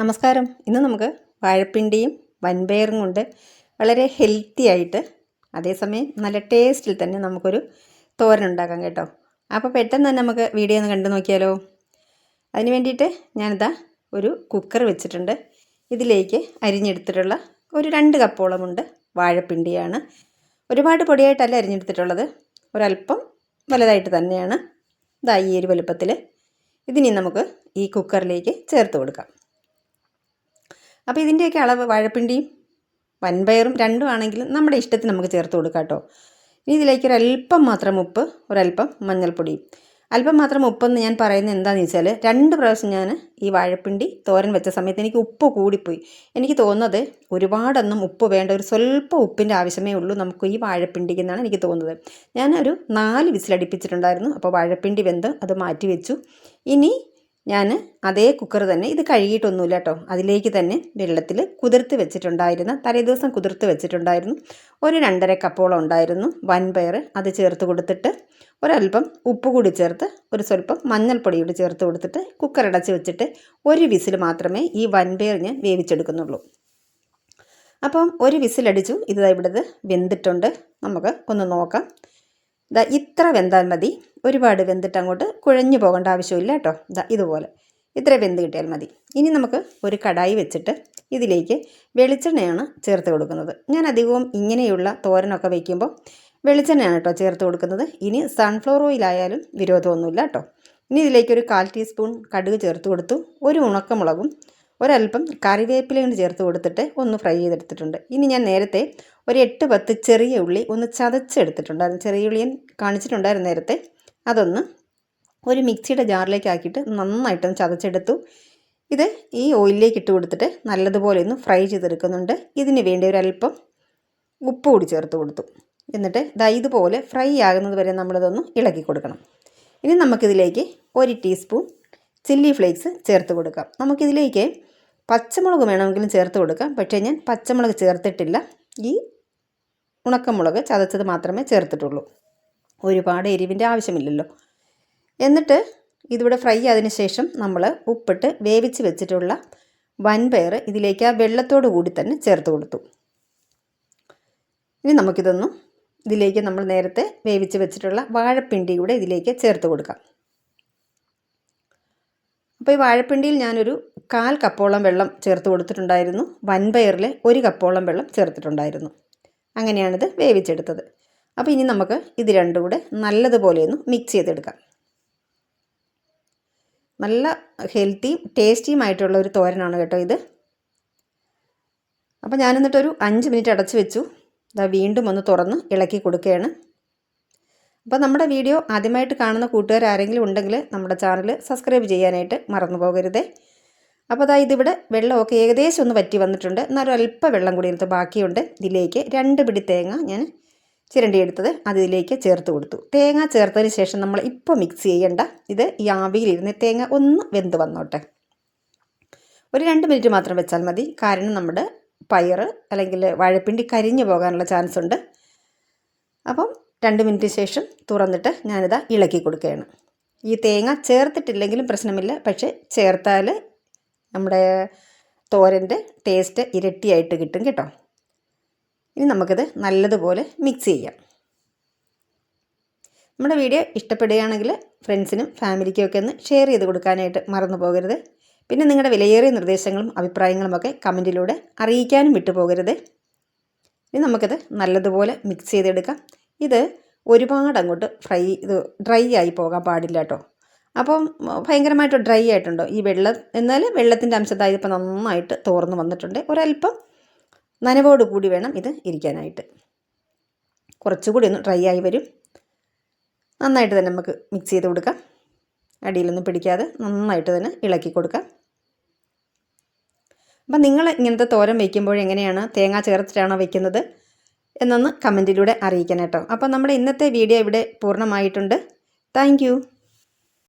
നമസ്കാരം. ഇന്ന് നമുക്ക് വാഴപ്പിണ്ടിയും വൻപയറും കൊണ്ട് വളരെ ഹെൽത്തി ആയിട്ട് അതേസമയം നല്ല ടേസ്റ്റിൽ തന്നെ നമുക്കൊരു തോരൻ ഉണ്ടാക്കാം കേട്ടോ. അപ്പോൾ പെട്ടെന്ന് തന്നെ നമുക്ക് വീഡിയോ ഒന്ന് കണ്ടു നോക്കിയാലോ? അതിന് വേണ്ടിയിട്ട് ഞാനിതാ ഒരു കുക്കർ വെച്ചിട്ടുണ്ട്. ഇതിലേക്ക് അരിഞ്ഞെടുത്തിട്ടുള്ള ഒരു രണ്ട് കപ്പോളമുണ്ട് വാഴപ്പിണ്ടിയാണ്. ഒരുപാട് പൊടിയായിട്ടല്ല അരിഞ്ഞെടുത്തിട്ടുള്ളത്. ഒരല്പം വലുതായിട്ട് തന്നെയാണ്. ഇതാ ഈ ഒരു വലുപ്പത്തിൽ ഇതിനി നമുക്ക് ഈ കുക്കറിലേക്ക് ചേർത്ത് കൊടുക്കാം. അപ്പോൾ ഇതിന്റെയൊക്കെ അളവ് വാഴപ്പിണ്ടിയും വൻപയറും രണ്ടും ആണെങ്കിലും നമ്മുടെ ഇഷ്ടത്തിന് നമുക്ക് ചേർത്ത് കൊടുക്കാം കേട്ടോ. ഇനി ഇതിലേക്ക് ഒരല്പം മാത്രം ഉപ്പ് ഒരല്പം മഞ്ഞൾപ്പൊടിയും. അല്പം മാത്രം ഉപ്പെന്ന് ഞാൻ പറയുന്നത് എന്താണെന്ന് വെച്ചാൽ രണ്ട് പ്രാവശ്യം ഞാൻ ഈ വാഴപ്പിണ്ടി തോരൻ വെച്ച സമയത്ത് എനിക്ക് ഉപ്പ് കൂടിപ്പോയി. എനിക്ക് തോന്നുന്നത് ഒരുപാടൊന്നും ഉപ്പ് വേണ്ട ഒരു സ്വല്പം ഉപ്പിന്റെ ആവശ്യമേ ഉള്ളൂ നമുക്ക് ഈ വാഴപ്പിണ്ടിക്ക് എന്നാണ് എനിക്ക് തോന്നുന്നത്. ഞാനൊരു നാല് വിസിലടിപ്പിച്ചിട്ടുണ്ടായിരുന്നു. അപ്പോൾ വാഴപ്പിണ്ടി വെന്ത് അത് മാറ്റി വെച്ചു. ഇനി ഞാൻ അതേ കുക്കർ തന്നെ ഇത് കഴുകിയിട്ടൊന്നുമില്ല കേട്ടോ അതിലേക്ക് തന്നെ വെള്ളത്തിൽ കുതിർത്ത് വെച്ചിട്ടുണ്ടായിരുന്ന തലേദിവസം കുതിർത്ത് വെച്ചിട്ടുണ്ടായിരുന്നു ഒരു രണ്ടര കപ്പോളം ഉണ്ടായിരുന്നു വൻപയർ അത് ചേർത്ത് കൊടുത്തിട്ട് ഒരല്പം ഉപ്പ് കൂടി ചേർത്ത് ഒരു സ്വല്പം മഞ്ഞൾപ്പൊടി കൂടി ചേർത്ത് കൊടുത്തിട്ട് കുക്കർ അടച്ച് വെച്ചിട്ട് ഒരു വിസിൽ മാത്രമേ ഈ വൻപയർ ഞാൻ വേവിച്ചെടുക്കുന്നുള്ളൂ. അപ്പം ഒരു വിസിലടിച്ചു ഇത് ഇവിടുത്തെ വെന്തിട്ടുണ്ട്. നമുക്ക് ഒന്ന് നോക്കാം. ഇതാ ഇത്ര വെന്താൽ മതി. ഒരുപാട് വെന്തിട്ട് അങ്ങോട്ട് കുഴഞ്ഞു പോകേണ്ട ആവശ്യമില്ല കേട്ടോ. ഇതാ ഇതുപോലെ. ഇത്ര വെന്ത് കിട്ടിയാൽ മതി. ഇനി നമുക്ക് ഒരു കടായി വെച്ചിട്ട് ഇതിലേക്ക് വെളിച്ചെണ്ണയാണ് ചേർത്ത് കൊടുക്കുന്നത്. ഞാൻ അധികവും ഇങ്ങനെയുള്ള തോരനൊക്കെ വയ്ക്കുമ്പോൾ വെളിച്ചെണ്ണയാണ് കേട്ടോ ചേർത്ത് കൊടുക്കുന്നത്. ഇനി സൺഫ്ലവർ ഓയിലായാലും വിരോധമൊന്നുമില്ല കേട്ടോ. ഇനി ഇതിലേക്ക് ഒരു കാൽ ടീസ്പൂൺ കടുക് ചേർത്ത് കൊടുത്തു. ഒരു ഉണക്കമുളകും ഒരല്പം കറിവേപ്പിലയും ചേർത്ത് കൊടുത്തിട്ട് ഒന്ന് ഫ്രൈ ചെയ്തെടുത്തിട്ടുണ്ട്. ഇനി ഞാൻ നേരത്തെ ഒരു എട്ട് പത്ത് ചെറിയ ഉള്ളി ഒന്ന് ചതച്ചെടുത്തിട്ടുണ്ടായിരുന്നു. ചെറിയ ഉള്ളി ഉള്ളിയും കാണിച്ചിട്ടുണ്ടായിരുന്നു നേരത്തെ. അതൊന്ന് ഒരു മിക്സിയുടെ ജാറിലേക്ക് ആക്കിയിട്ട് നന്നായിട്ടൊന്ന് ചതച്ചെടുത്തു. ഇത് ഈ ഓയിലിലേക്ക് ഇട്ട് കൊടുത്തിട്ട് നല്ലതുപോലെ ഒന്ന് ഫ്രൈ ചെയ്തെടുക്കുന്നുണ്ട്. ഇതിന് വേണ്ടി ഒരല്പം ഉപ്പ് കൂടി ചേർത്ത് കൊടുത്തു. എന്നിട്ട് ദാ ഇതുപോലെ ഫ്രൈ ആകുന്നത് വരെ നമ്മളിതൊന്ന് ഇളക്കി കൊടുക്കണം. ഇനി നമുക്കിതിലേക്ക് ഒരു ടീസ്പൂൺ ചില്ലി ഫ്ലേക്സ് ചേർത്ത് കൊടുക്കാം. നമുക്കിതിലേക്ക് പച്ചമുളക് വേണമെങ്കിലും ചേർത്ത് കൊടുക്കാം. പക്ഷേ ഞാൻ പച്ചമുളക് ചേർത്തിട്ടില്ല. ഈ ഉണക്കമുളക് ചതച്ചത് മാത്രമേ ചേർത്തിട്ടുള്ളൂ. ഒരുപാട് എരിവിന്റെ ആവശ്യമില്ലല്ലോ. എന്നിട്ട് ഇതിവിടെ ഫ്രൈ ആയതിനു ശേഷം നമ്മൾ ഉപ്പിട്ട് വേവിച്ച് വെച്ചിട്ടുള്ള വൻപയർ ഇതിലേക്ക് ആ വെള്ളത്തോടു കൂടി തന്നെ ചേർത്ത് കൊടുത്തു. ഇനി നമുക്കിതൊന്നും ഇതിലേക്ക് നമ്മൾ നേരത്തെ വേവിച്ച് വെച്ചിട്ടുള്ള വാഴപ്പിണ്ടി കൂടെ ഇതിലേക്ക് ചേർത്ത് കൊടുക്കാം. അപ്പോൾ ഈ വാഴപ്പിണ്ടിയിൽ ഞാനൊരു കാൽ കപ്പോളം വെള്ളം ചേർത്ത് കൊടുത്തിട്ടുണ്ടായിരുന്നു. വൻപയറിൽ ഒരു കപ്പോളം വെള്ളം ചേർത്തിട്ടുണ്ടായിരുന്നു. അങ്ങനെയാണിത് വേവിച്ചെടുത്തത്. അപ്പോൾ ഇനി നമുക്ക് ഇത് രണ്ടും കൂടെ നല്ലതുപോലെ ഒന്ന് മിക്സ് ചെയ്തെടുക്കാം. നല്ല ഹെൽത്തിയും ടേസ്റ്റിയുമായിട്ടുള്ള ഒരു തോരനാണ് കേട്ടോ ഇത്. അപ്പോൾ ഞാൻ എന്നിട്ടൊരു അഞ്ച് മിനിറ്റ് അടച്ച് വെച്ചു. ഇതാ വീണ്ടും ഒന്ന് തുറന്ന് ഇളക്കി കൊടുക്കുകയാണ്. അപ്പോൾ നമ്മുടെ വീഡിയോ ആദ്യമായിട്ട് കാണുന്ന കൂട്ടുകാർ ആരെങ്കിലും ഉണ്ടെങ്കിൽ നമ്മുടെ ചാനൽ സബ്സ്ക്രൈബ് ചെയ്യാനായിട്ട് മറന്നു പോകരുതേ. അപ്പോൾ അതായത് ഇതിവിടെ വെള്ളമൊക്കെ ഏകദേശം ഒന്ന് വറ്റി വന്നിട്ടുണ്ട്. എന്നാലും അല്പം വെള്ളം കൂടി എടുത്ത് ബാക്കിയുണ്ട്. ഇതിലേക്ക് രണ്ട് പിടി തേങ്ങ ഞാൻ ചിരണ്ടിയെടുത്തത് അതിലേക്ക് ചേർത്ത് കൊടുത്തു. തേങ്ങ ചേർത്തതിന് ശേഷം നമ്മൾ ഇപ്പോൾ മിക്സ് ചെയ്യേണ്ട ഇത് ഈ ആവിയിലിരുന്ന് തേങ്ങ ഒന്ന് വെന്ത് വന്നോട്ടെ. ഒരു രണ്ട് മിനിറ്റ് മാത്രം വെച്ചാൽ മതി. കാരണം നമ്മുടെ പയർ അല്ലെങ്കിൽ വാഴപ്പിണ്ടി കരിഞ്ഞു പോകാനുള്ള ചാൻസ് ഉണ്ട്. അപ്പം രണ്ട് മിനിറ്റ് ശേഷം തുറന്നിട്ട് ഞാനിതാ ഇളക്കി കൊടുക്കുകയാണ്. ഈ തേങ്ങ ചേർത്തിട്ടില്ലെങ്കിലും പ്രശ്നമില്ല. പക്ഷേ ചേർത്താൽ നമ്മുടെ തോരന്റെ ടേസ്റ്റ് ഇരട്ടിയായിട്ട് കിട്ടും കേട്ടോ. ഇനി നമുക്കിത് നല്ലതുപോലെ മിക്സ് ചെയ്യാം. നമ്മുടെ വീഡിയോ ഇഷ്ടപ്പെടുകയാണെങ്കിൽ ഫ്രണ്ട്സിനും ഫാമിലിക്കും ഒക്കെ ഒന്ന് ഷെയർ ചെയ്ത് കൊടുക്കാനായിട്ട് മറന്നു പോകരുത്. പിന്നെ നിങ്ങളുടെ വിലയേറിയ നിർദ്ദേശങ്ങളും അഭിപ്രായങ്ങളും ഒക്കെ കമന്റിലൂടെ അറിയിക്കാനും വിട്ടുപോകരുത് ഇനി നമുക്കിത് നല്ലതുപോലെ മിക്സ് ചെയ്തെടുക്കാം. ഇത് ഒരുപാട് അങ്ങോട്ട് ഫ്രൈ ഇത് ഡ്രൈ ആയി പോകാൻ പാടില്ല കേട്ടോ. അപ്പം ഭയങ്കരമായിട്ട് ഡ്രൈ ആയിട്ടുണ്ടോ ഈ വെള്ളം എന്നാൽ വെള്ളത്തിന്റെ അംശത്തായി ഇപ്പം നന്നായിട്ട് തോർന്ന് വന്നിട്ടുണ്ട്. ഒരല്പം നനവോട് കൂടി വേണം ഇത് ഇരിക്കാനായിട്ട്. കുറച്ചുകൂടി ഒന്ന് ഡ്രൈ ആയി വരും. നന്നായിട്ട് തന്നെ നമുക്ക് മിക്സ് ചെയ്ത് കൊടുക്കാം. അടിയിലൊന്നും പിടിക്കാതെ നന്നായിട്ട് തന്നെ ഇളക്കി കൊടുക്കാം. അപ്പം നിങ്ങൾ ഇങ്ങനത്തെ തോരൻ വയ്ക്കുമ്പോൾ എങ്ങനെയാണ് തേങ്ങ ചേർത്തിട്ടാണോ വയ്ക്കുന്നത് എന്നൊന്ന് കമന്റിലൂടെ അറിയിക്കണം കേട്ടോ. അപ്പോൾ നമ്മുടെ ഇന്നത്തെ വീഡിയോ ഇവിടെ പൂർണമായിട്ടുണ്ട്. താങ്ക്